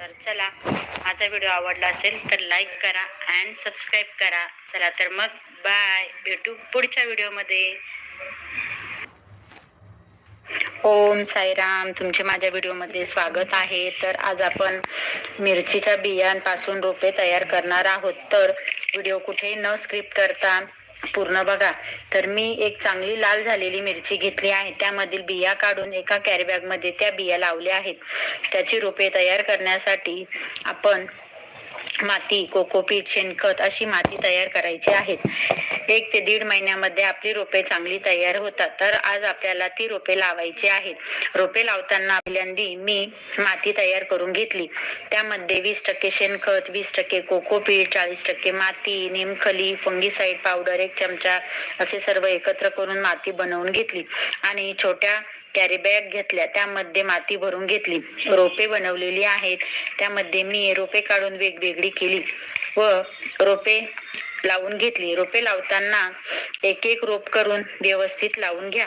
तर चला माझा व्हिडिओ आवडला असेल तर लाईक करा अँड सबस्क्राईब करा. चला तर मग बाय भेटू पुढच्या व्हिडिओमध्ये ओम साईराम. तुमचे माझ्या व्हिडिओमध्ये स्वागत आहे. तर आज आपण मिरचीच्या बियांपासून रोपे तयार करणार आहोत. तर व्हिडिओ कुठेही न स्क्रिप्ट करता पूर्ण बघा. तर मी एक चांगली लाल झालेली मिरची घेतली आहे. त्यामधील बिया काढून एका कॅरीबॅगमध्ये त्या बिया लावल्या आहेत. त्याची रोपे तयार करण्यासाठी आपण माती कोकोपीट शेणखत अशी माती तयार करायची आहे. एक ते दीड महिन्यामध्ये आपली रोपे चांगली तयार होतात. तर आज आपल्याला ती रोपे लावायची आहेत. रोपे लावताना पहिल्यांदी मी माती तयार करून घेतली. त्यामध्ये वीस टक्के शेणखत वीस टक्के कोकोपीट चाळीस टक्के माती निमखली फंगीसाईड पावडर एक चमचा असे सर्व एकत्र करून माती बनवून घेतली. आणि छोट्या कॅरीबॅग घेतल्या. त्यामध्ये माती भरून घेतली. रोपे बनवलेली आहेत. त्यामध्ये मी रोपे काढून वेगवेगळी केली व रोपे लावून घेतली. रोपे लावताना एक एक रोप करून व्यवस्थित लावून घ्या.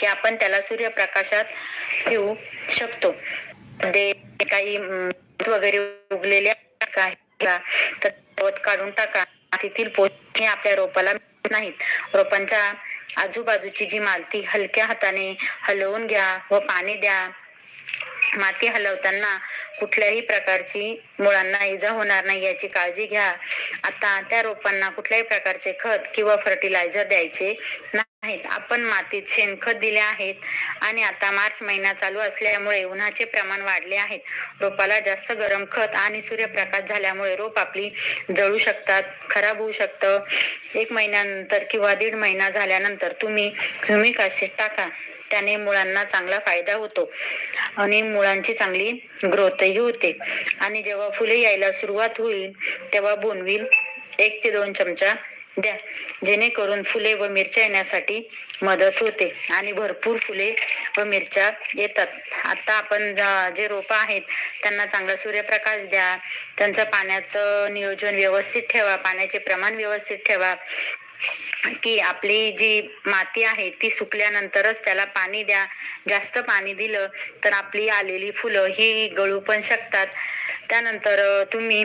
की आपण त्याला सूर्यप्रकाशात ठेवू शकतो. म्हणजे काही वगैरे उगलेल्या काही तर गवत काढून टाका. मातीतील पोषण आपल्या रोपाला नाहीत. रोपांच्या आजूबाजूची जी माती हलक्या हाताने हलवून घ्या व पाणी द्या. माती हलवताना कुठल्याही प्रकारची मुळांना इजा होणार नाही याची काळजी घ्या. आता त्या रोपांना कुठल्याही प्रकारचे खत किंवा फर्टिलायझर द्यायचे नाही आहेत. आपण मातीत शेणखत दिले आहेत आणि आता मार्च महिना चालू असल्यामुळे उन्हाचे प्रमाण वाढले आहेत. रोपाला जास्त गरम खत आणि सूर्यप्रकाश झाल्यामुळे रोप आपली जळू शकतात खराब होऊ शकतं. एक महिन्यानंतर किंवा दीड महिना झाल्यानंतर तुम्ही ह्युमिक ऍसिड टाका. त्याने मुळांना चांगला फायदा होतो आणि मुळांची चांगली ग्रोथही होते. आणि जेव्हा फुले यायला सुरुवात होईल तेव्हा बोनविल एक ते दोन चमचा द्या. जेणेकरून फुले व मिरच्या येण्यासाठी मदत होते आणि भरपूर फुले व मिरच्या येतात. आता आपण जे रोपं आहेत त्यांना चांगला सूर्यप्रकाश द्या. त्यांचं पाण्याचं नियोजन व्यवस्थित ठेवा. पाण्याचे प्रमाण व्यवस्थित ठेवा. की आपली जी माती आहे ती सुकल्यानंतरच त्याला पाणी द्या. जास्त पाणी दिलं तर आपली आलेली फुलं ही गळू पण शकतात. त्यानंतर तुम्ही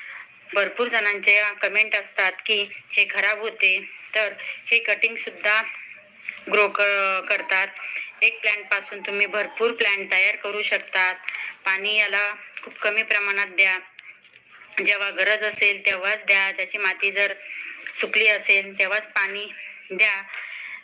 भरपूर जणांच्या कमेंट असतात की हे खराब होते. तर हे कटिंग सुद्धा ग्रो करतात. एक प्लांटपासून तुम्ही भरपूर प्लांट तयार करू शकतात. पाणी याला खूप कमी प्रमाणात द्या. जेव्हा गरज असेल तेव्हाच द्या. त्याची माती जर सुकली असेल तेव्हाच पाणी द्या.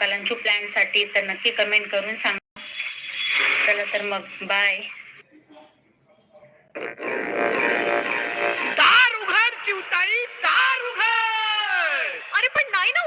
कलांचू प्लॅनसाठी तर नक्की कमेंट करून सांगा. चला तर मग बाय दार उघड चिवताई दार उघड. अरे पण नाही ना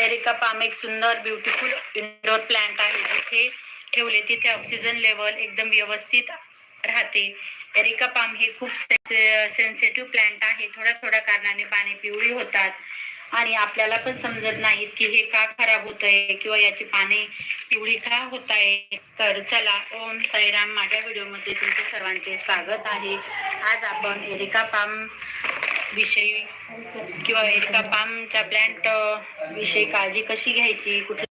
एरिका पाम एक सुंदर ब्युटिफुल इंडोर प्लांट आहे. जिथे ठेवले तिथे ऑक्सिजन लेवल एकदम व्यवस्थित राहते. एरिका पाम हे खूप सेन्सिटिव्ह प्लांट आहे. थोड्या थोड्या कारणाने पाने पिवळी होतात. आणि आपल्याला पण समजत नाहीत की हे का खराब होत आहे किंवा याची पाने पिवळी का होत आहे तर चला ओम साईराम. माझ्या व्हिडिओमध्ये तुमचे सर्वांचे स्वागत आहे. आज आपण एरिका पाम विषयी किंवा एरिका पामच्या प्लांट विषयी काळजी कशी घ्यायची कुठे